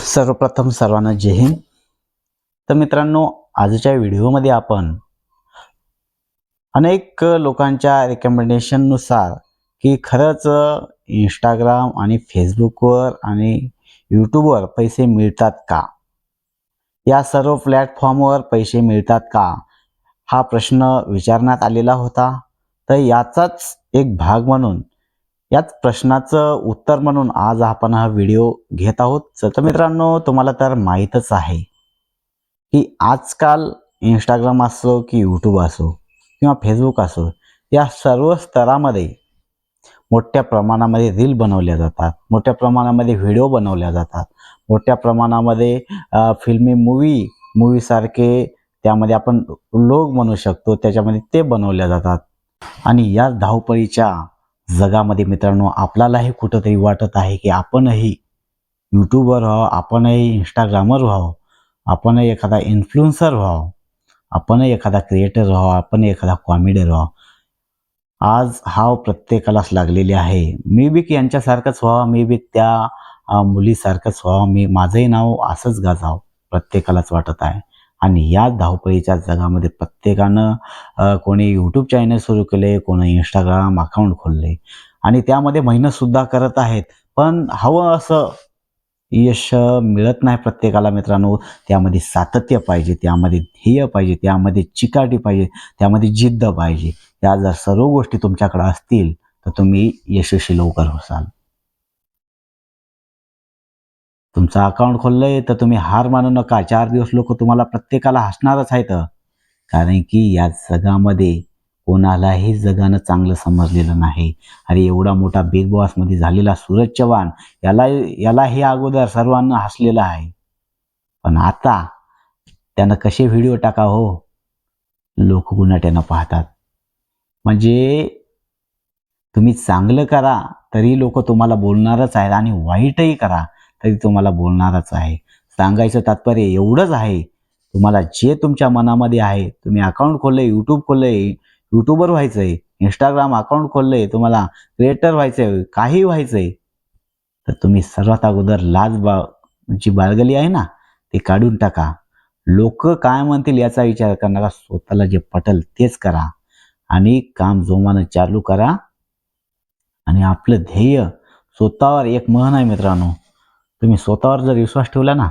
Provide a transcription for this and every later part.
सर्वप्रथम सर्वांना जय हिंद. तर मित्रांनो आजच्या व्हिडिओमध्ये आपण अनेक लोकांच्या रेकमेंडेशननुसार की खरंच इंस्टाग्राम आणि फेसबुकवर आणि यूट्यूबवर पैसे मिळतात का? या सर्व प्लॅटफॉर्मवर पैसे मिळतात का? हा प्रश्न विचारण्यात आलेला होता. तर याचाच एक भाग म्हणून याच प्रश्नाचं उत्तर म्हणून आज आपण हा व्हिडिओ घेत आहोत. तर मित्रांनो तुम्हाला तर माहीतच आहे की आजकाल इंस्टाग्राम असो की यूट्यूब असो किंवा फेसबुक असो या सर्व स्तरामध्ये मोठ्या प्रमाणामध्ये रील बनवल्या जातात मोठ्या प्रमाणामध्ये व्हिडिओ बनवल्या जातात मोठ्या प्रमाणामध्ये फिल्मी मूवी मूवीसारखे त्यामध्ये आपण लोक म्हणू शकतो त्याच्यामध्ये ते बनवल्या जातात. आणि या धावपळीच्या जगामध्ये मित्रांनो आपल्यालाही कुठंतरी वाटत आहे की आपणही यूट्यूबर व्हावं आपणही इंस्टाग्रामवर व्हावं आपणही एखादा इन्फ्लुएन्सर व्हावं आपणही एखादा क्रिएटर व्हावं आपण एखादा कॉमेडियर व्हावं. आज हाव प्रत्येकालाच लागलेली आहे. मी बी यांच्यासारखंच व्हावं मी बी त्या मुलीसारखंच व्हावं मी माझंही नाव असंच गाजावं प्रत्येकालाच वाटत आहे. आणि या धावपळीच्या जगामध्ये प्रत्येकानं कोणी यूट्यूब चॅनल सुरू केले कोणी इंस्टाग्राम अकाउंट खोलले. आणि त्यामध्ये मेहनतसुद्धा करत आहेत. पण हवं असं यश मिळत नाही प्रत्येकाला मित्रांनो. त्यामध्ये सातत्य पाहिजे त्यामध्ये ध्येय पाहिजे त्यामध्ये चिकाटी पाहिजे त्यामध्ये जिद्द पाहिजे. या जर सर्व गोष्टी तुमच्याकडे असतील तर तुम्ही यशस्वी लवकर होसाल तुमचं अकाउंट खोललंय तर तुम्ही हार मानू नका. चार दिवस लोक तुम्हाला प्रत्येकाला हसणारच आहेत. कारण की या जगामध्ये कोणालाही जगानं चांगलं समजलेलं नाही. अरे एवढा मोठा बिग बॉसमध्ये झालेला सूरज चव्हाण याला याला हे अगोदर सर्वांना हसलेलं आहे. पण आता त्यानं कसे व्हिडिओ टाका हो? लोक गुन्हाट्यानं पाहतात. म्हणजे तुम्ही चांगलं करा तरी लोक तुम्हाला बोलणारच आहेत आणि वाईटही करा. तरी तुम्हाला बोलणारच आहे. सांगायचं तात्पर्य एवढंच आहे. तुम्हाला जे तुमच्या मनामध्ये आहे तुम्ही अकाउंट खोलले यूट्यूब खोलले यूट्यूबर व्हायचं आहे इंस्टाग्राम अकाउंट आहे तुम्हाला क्रिएटर व्हायचं आहे काही व्हायचं आहे तर तुम्ही सर्वात अगोदर लाज बा जी बाळगली आहे ना ती काढून टाका. लोक काय म्हणतील याचा विचार करणारा स्वतःला जे पटल तेच करा. आणि काम जोमानं चालू करा. आणि आपलं ध्येय स्वतःवर एक मन आहे मित्रांनो. तुम्ही स्वतःवर जर विश्वास ठेवला ना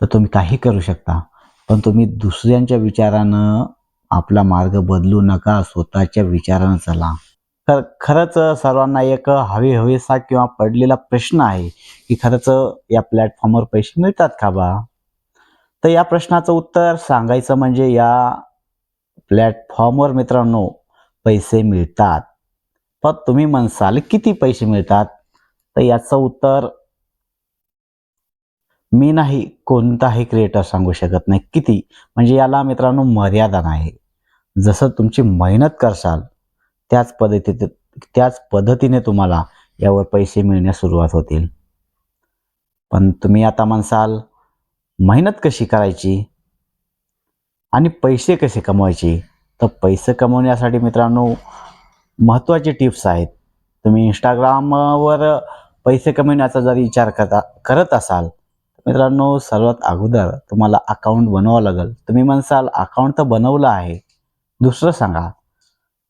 तर तुम्ही काही करू शकता. पण तुम्ही दुसऱ्यांच्या विचारानं आपला मार्ग बदलू नका स्वतःच्या विचारानं चला. तर खरंच सर्वांना एक हवे किंवा पडलेला प्रश्न आहे की खरंच या प्लॅटफॉर्मवर पैसे मिळतात का बा? तर या प्रश्नाचं उत्तर सांगायचं म्हणजे या प्लॅटफॉर्मवर मित्रांनो पैसे मिळतात. पण तुम्ही म्हणसाल किती पैसे मिळतात? तर याचं उत्तर मी नाही कोणताही क्रिएटर सांगू शकत नाही. किती? म्हणजे याला मित्रांनो मर्यादा नाही. जसं तुमची मेहनत करसाल त्याच पद्धतीत त्याच पद्धतीने तुम्हाला यावर पैसे मिळण्यास सुरुवात होतील. पण तुम्ही आता म्हणसाल मेहनत कशी करायची? आणि पैसे कसे कमवायचे? तर पैसे कमवण्यासाठी मित्रांनो महत्त्वाचे टिप्स आहेत. तुम्ही इंस्टाग्रामवर पैसे कमवण्याचा जर विचार करता करत असाल मित्रांनो सर्वात अगोदर तुम्हाला अकाउंट बनवावं लागेल. तुम्ही म्हणसाल अकाउंट तर बनवलं आहे. दुसरं सांगा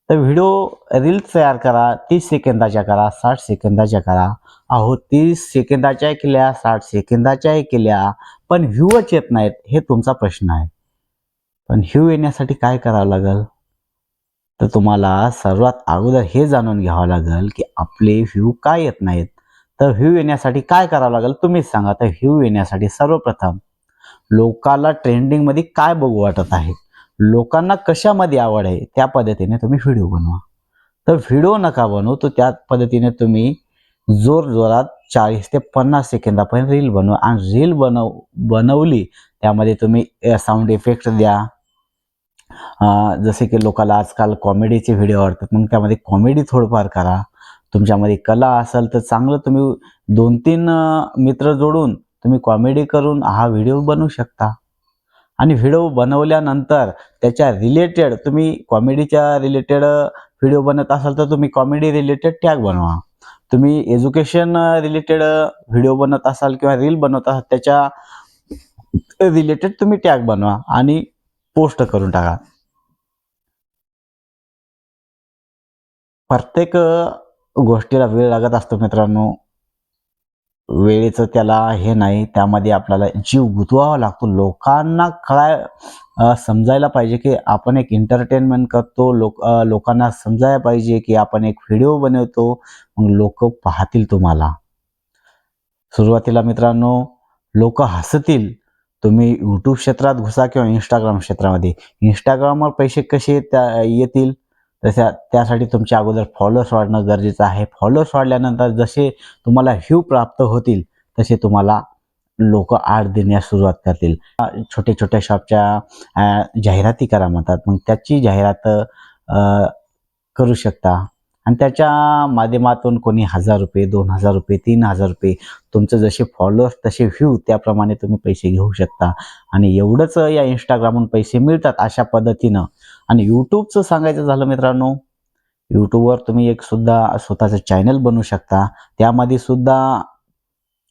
तर व्हिडिओ रील्स तयार करा तीस सेकंदाच्या करा साठ सेकंदाच्या करा. अहो तीस सेकंदाच्या केल्या साठ सेकंदाच्याही केल्या पण व्ह्यूच येत नाहीत हे तुमचा प्रश्न आहे. पण व्ह्यू येण्यासाठी काय करावं लागेल? तर तुम्हाला सर्वात अगोदर हे जाणून घ्यावं लागेल की आपले व्ह्यू काय येत नाहीत? तर व्ह्यू येण्यासाठी काय करावं लागेल? तुम्हीच सांगा. तर व्ह्यू येण्यासाठी सर्वप्रथम लोकाला ट्रेंडिंगमध्ये काय बघू वाटत आहे? लोकांना कशामध्ये आवड आहे? त्या पद्धतीने तुम्ही व्हिडिओ बनवा. तर व्हिडिओ नका बनवू तर त्या पद्धतीने तुम्ही जोर जोरात चाळीस ते पन्नास सेकंदापर्यंत रील बनवा. आणि रील बनव बनवली त्यामध्ये तुम्ही साऊंड इफेक्ट द्या. जसे की लोकांना आजकाल कॉमेडीचे व्हिडिओ आवडतात मग त्यामध्ये कॉमेडी थोडंफार करा. तुमच्यामध्ये कला असेल तर चांगलं तुम्ही दोन तीन मित्र जोडून तुम्ही कॉमेडी करून हा व्हिडिओ बनवू शकता. आणि व्हिडिओ बनवल्यानंतर त्याच्या रिलेटेड तुम्ही कॉमेडीच्या रिलेटेड व्हिडिओ बनत असाल तर तुम्ही कॉमेडी रिलेटेड टॅग बनवा. तुम्ही एज्युकेशन रिलेटेड व्हिडिओ बनत असाल किंवा रील बनवत असाल त्याच्या रिलेटेड तुम्ही टॅग बनवा आणि पोस्ट करून टाका. प्रत्येक गोष्टीला वेळ लागत असतो मित्रांनो. वेळेचं त्याला हे नाही त्यामध्ये आपल्याला जीव गुंतवावा लागतो. लोकांना कळाय समजायला पाहिजे की आपण एक एंटरटेनमेंट करतो. लोक लोकांना समजायला पाहिजे की आपण एक व्हिडिओ बनवतो. मग लोक पाहतील तुम्हाला. सुरुवातीला मित्रांनो लोक हसतील. तुम्ही यूट्यूब क्षेत्रात घुसा किंवा इंस्टाग्राम क्षेत्रामध्ये. इंस्टाग्रामवर पैसे कसे त्या येतील? तशा त्यासाठी तुमच्या अगोदर फॉलोअर्स वाढणं गरजेचं आहे. फॉलोअर्स वाढल्यानंतर जसे तुम्हाला व्ह्यू प्राप्त होतील तसे तुम्हाला लोक आड देण्यास सुरुवात करतील. छोट्या छोट्या शॉपच्या जाहिराती करा म्हणतात. मग त्याची जाहिरात करू शकता. आणि त्याच्या माध्यमातून कोणी हजार रुपये दोन हजार रुपये तीन हजार रुपये तुमचं जसे फॉलोअर्स तसे व्ह्यू त्याप्रमाणे तुम्ही पैसे घेऊ शकता. आणि एवढंच या इंस्टाग्रामहून पैसे मिळतात अशा पद्धतीनं. आणि यूट्यूबचं सांगायचं झालं मित्रांनो यूट्यूबवर तुम्ही एक सुद्धा स्वतःचं चॅनल बनवू शकता. त्यामध्ये सुद्धा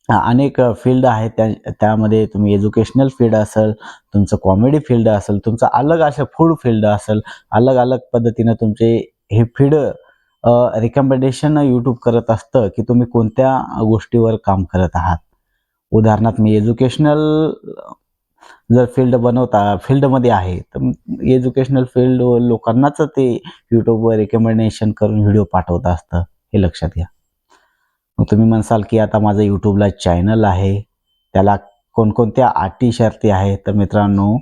अनेक फील्ड आहेत. त्या त्यामध्ये तुम्ही एज्युकेशनल फील्ड असेल तुमचं कॉमेडी फील्ड असेल तुमचं अलग असं फूड फील्ड असेल अलग अलग पद्धतीनं तुमचे हे फील्ड रिकमेंडेशन यूट्यूब करत असतं की तुम्ही कोणत्या गोष्टीवर काम करत आहात. उदाहरणार्थ मी एज्युकेशनल जर फील्ड बनवता फील्डमध्ये आहे तर एज्युकेशनल फील्ड लोकांनाच ते यूट्यूबवर रिकमेंडेशन करून व्हिडिओ पाठवत असतं हे लक्षात घ्या. मग तुम्ही म्हणसाल की आता माझं यूट्यूबला चॅनल आहे त्याला कोणकोणत्या आटी शर्ती आहेत? तर मित्रांनो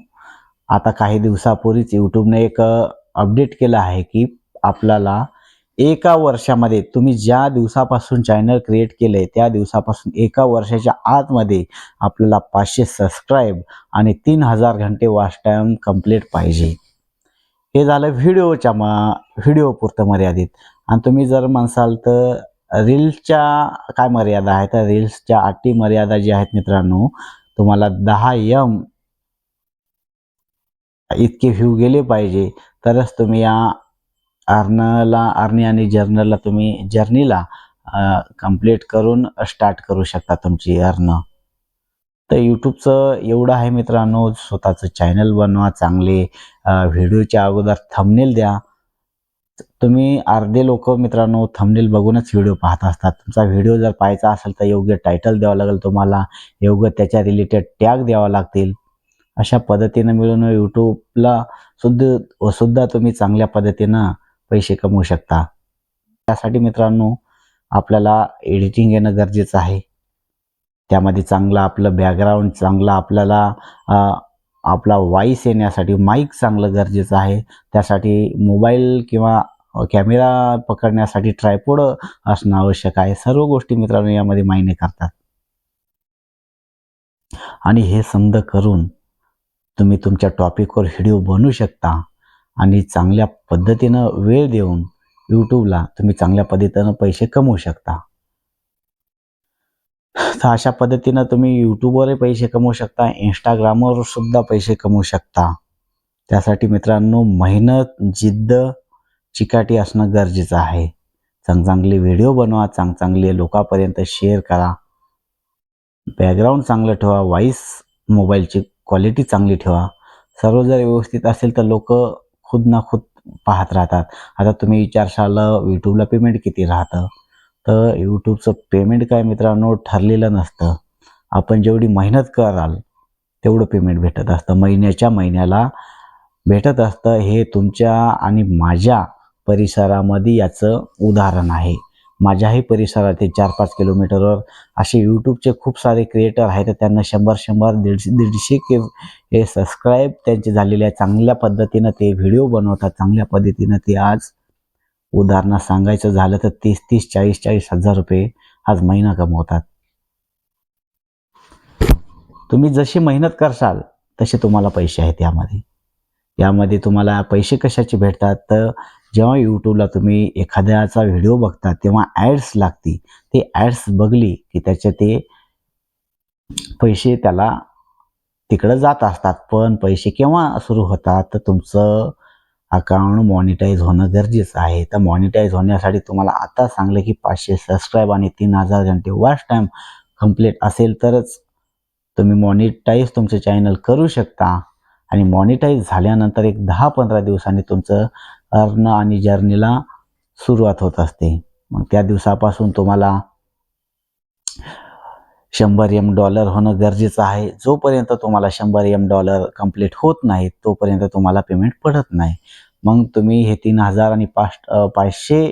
आता काही दिवसापूर्वीच यूट्यूबने एक अपडेट केलं आहे की आपल्याला एका वर्षामध्ये तुम्ही ज्या दिवसापासून चॅनल क्रिएट केले त्या दिवसापासून एका वर्षाच्या आतमध्ये आपल्याला पाचशे सबस्क्राईब आणि तीन हजार घंटे वॉच टाईम कंप्लीट पाहिजे. हे झालं व्हिडिओच्या म व्हिडिओ पुरतं मर्यादित. आणि तुम्ही जर म्हणसाल तर रील्सच्या काय मर्यादा आहे तर रील्सच्या अटी मर्यादा ज्या आहेत मित्रांनो तुम्हाला दहा यम इतके व्ह्यू गेले पाहिजे. तरच तुम्ही या अर्नला अर्नी आणि जर्नलला तुम्ही जर्नीला कंप्लीट करून स्टार्ट करू शकता तुमची अर्न. तर यूट्यूबचं एवढं आहे मित्रांनो स्वतःचं चॅनल बनवा चांगले व्हिडिओच्या अगोदर थंबनेल द्या. तुम्ही अर्धे लोक मित्रांनो थंबनेल बघूनच व्हिडिओ पाहत असतात. तुमचा व्हिडिओ जर पाहायचा असेल तर योग्य टायटल द्यावं लागेल तुम्हाला योग्य त्याच्या रिलेटेड टॅग द्यावा लागतील. अशा पद्धतीनं मिळून यूट्यूबला सुद्धा सुद्धा तुम्ही चांगल्या पद्धतीनं पैसे कमवू शकता. त्यासाठी मित्रांनो आपल्याला एडिटिंग येणं गरजेचं आहे. त्यामध्ये चांगलं आपलं बॅकग्राऊंड चांगलं आपल्याला आपला वॉईस येण्यासाठी माईक चांगलं गरजेचं आहे. त्यासाठी मोबाईल किंवा कॅमेरा पकडण्यासाठी ट्रायपोड असणं आवश्यक आहे. सर्व गोष्टी मित्रांनो यामध्ये मायने करतात. आणि हे समज करून तुम्ही तुमच्या टॉपिकवर व्हिडिओ बनवू शकता. आणि चांगल्या पद्धतीनं वेळ देऊन यूट्यूबला तुम्ही चांगल्या पद्धतीनं पैसे कमवू शकता. तर अशा पद्धतीनं तुम्ही यूट्यूबवरही पैसे कमवू शकता इंस्टाग्रामवर सुद्धा पैसे कमवू शकता. त्यासाठी मित्रांनो मेहनत जिद्द चिकाटी असणं गरजेचं आहे. चांगचांगले व्हिडिओ बनवा चांगचांगले लोकांपर्यंत शेअर करा. बॅकग्राऊंड चांगलं ठेवा वॉईस मोबाईलची क्वालिटी चांगली ठेवा. सर्व जर व्यवस्थित असेल तर लोक खुद ना खुद पाहत राहतात. आता तुम्ही विचारशाल यूट्यूबला पेमेंट किती राहतं? तर यूट्यूबचं पेमेंट काय मित्रांनो ठरलेलं नसतं. आपण जेवढी मेहनत कराल तेवढं पेमेंट भेटत असतं. महिन्याच्या महिन्याला भेटत असतं. हे तुमच्या आणि माझ्या परिसरामध्ये याचं उदाहरण आहे. माझ्याही परिसरात चार पाच किलोमीटरवर असे यूट्यूबचे खूप सारे क्रिएटर आहेत. तर त्यांना शंभर शंभर दीडशे दीडशे के हे सबस्क्राईब त्यांचे झालेले आहे. चांगल्या पद्धतीनं ते व्हिडिओ बनवतात. चांगल्या पद्धतीनं ते आज उदाहरणं सांगायचं झालं तर तीस तीस चाळीस चाळीस हजार रुपये आज महिना कमवतात. तुम्ही जशी मेहनत करसाल तसे तुम्हाला पैसे आहेत यामध्ये. यामध्ये तुम्हाला पैसे कशाचे भेटतात? तर जेव्हा यूट्यूबला तुम्ही एखाद्याचा व्हिडिओ बघता तेव्हा ॲड्स लागती ते ॲड्स बघली की त्याचे ते पैसे त्याला तिकडं जात असतात. पण पैसे केव्हा सुरू होतात? तर तुमचं अकाउंट मॉनिटाईज होणं गरजेचं आहे. तर मॉनिटाईज होण्यासाठी तुम्हाला आता सांगलं की पाचशे सबस्क्राईब आणि तीन हजार घंटे वॉच टाईम कंप्लीट असेल तरच तुम्ही मॉनिटाईज तुमचं चॅनल करू शकता. आणि मॉनिटाईज झाल्यानंतर एक दहा पंधरा दिवसांनी तुमचं अर्न आणि जर्नीला सुरुवात होत असते. मग त्या दिवसापासून तुम्हाला शंभर एम डॉलर होणं गरजेचं आहे. जोपर्यंत तुम्हाला शंभर एम डॉलर कंप्लीट होत नाही तोपर्यंत तुम्हाला पेमेंट पडत नाही. मग तुम्ही हे तीन हजार आणि पाच पाचशे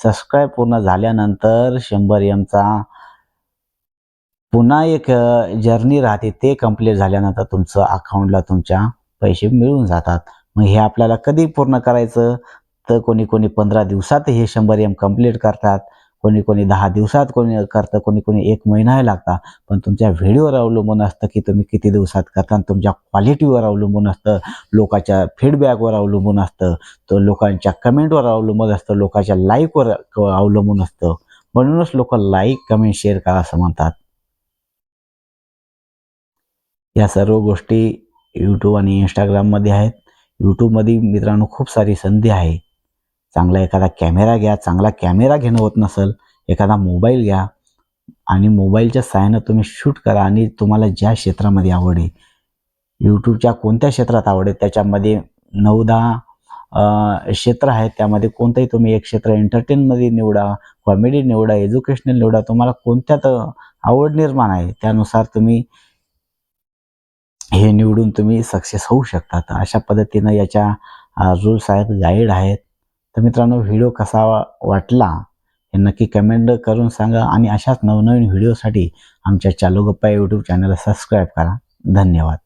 सबस्क्राईब पूर्ण झाल्यानंतर शंभर एमचा पुन्हा एक जर्नी राहते. ते कंप्लीट झाल्यानंतर तुमचं अकाउंटला तुमच्या पैसे मिळून जातात. मग हे आपल्याला कधी पूर्ण करायचं? तर कोणी कोणी पंधरा दिवसात हे शंभर एम कंप्लीट करतात. कोणी कोणी दहा दिवसात कोणी करतं कोणी कोणी एक महिनाही लागता पण तुमच्या व्हिडिओवर अवलंबून असतं की तुम्ही किती दिवसात करता आणि तुमच्या क्वालिटीवर अवलंबून असतं. लोकांच्या फीडबॅकवर अवलंबून असतं. तो लोकांच्या कमेंटवर अवलंबून असतं. लोकांच्या लाईकवर अवलंबून असतं. म्हणूनच लोक लाईक कमेंट शेअर करा असं म्हणतात. या सर्व गोष्टी यूट्यूब आणि इंस्टाग्राममध्ये आहेत. यूट्यूबमध्ये मित्रांनो खूप सारी संधी आहे. चांगला एखादा कॅमेरा घ्या चांगला कॅमेरा घेणं होत नसेल एखादा मोबाईल घ्या आणि मोबाईलच्या सहाय्यानं तुम्ही शूट करा आणि तुम्हाला ज्या क्षेत्रामध्ये आवड आहे. यूट्यूबच्या कोणत्या क्षेत्रात आवड आहे त्याच्यामध्ये नऊ दहा क्षेत्र आहेत त्यामध्ये कोणतंही तुम्ही एक क्षेत्र एंटरटेनमध्ये निवडा कॉमेडी निवडा एज्युकेशनल निवडा तुम्हाला कोणत्यात आवड निर्माण आहे त्यानुसार तुम्ही हे निवडून तुम्ही सक्सेस होऊ शकता तर अशा पद्धतीनं याच्या रूल्स आहेत गाईड आहेत. तर मित्रांनो व्हिडिओ कसा वाटला हे नक्की कमेंट करून सांगा आणि अशाच नवनवीन व्हिडिओसाठी आमच्या चालू गप्पा यूट्यूब चॅनलला सबस्क्राईब करा. धन्यवाद.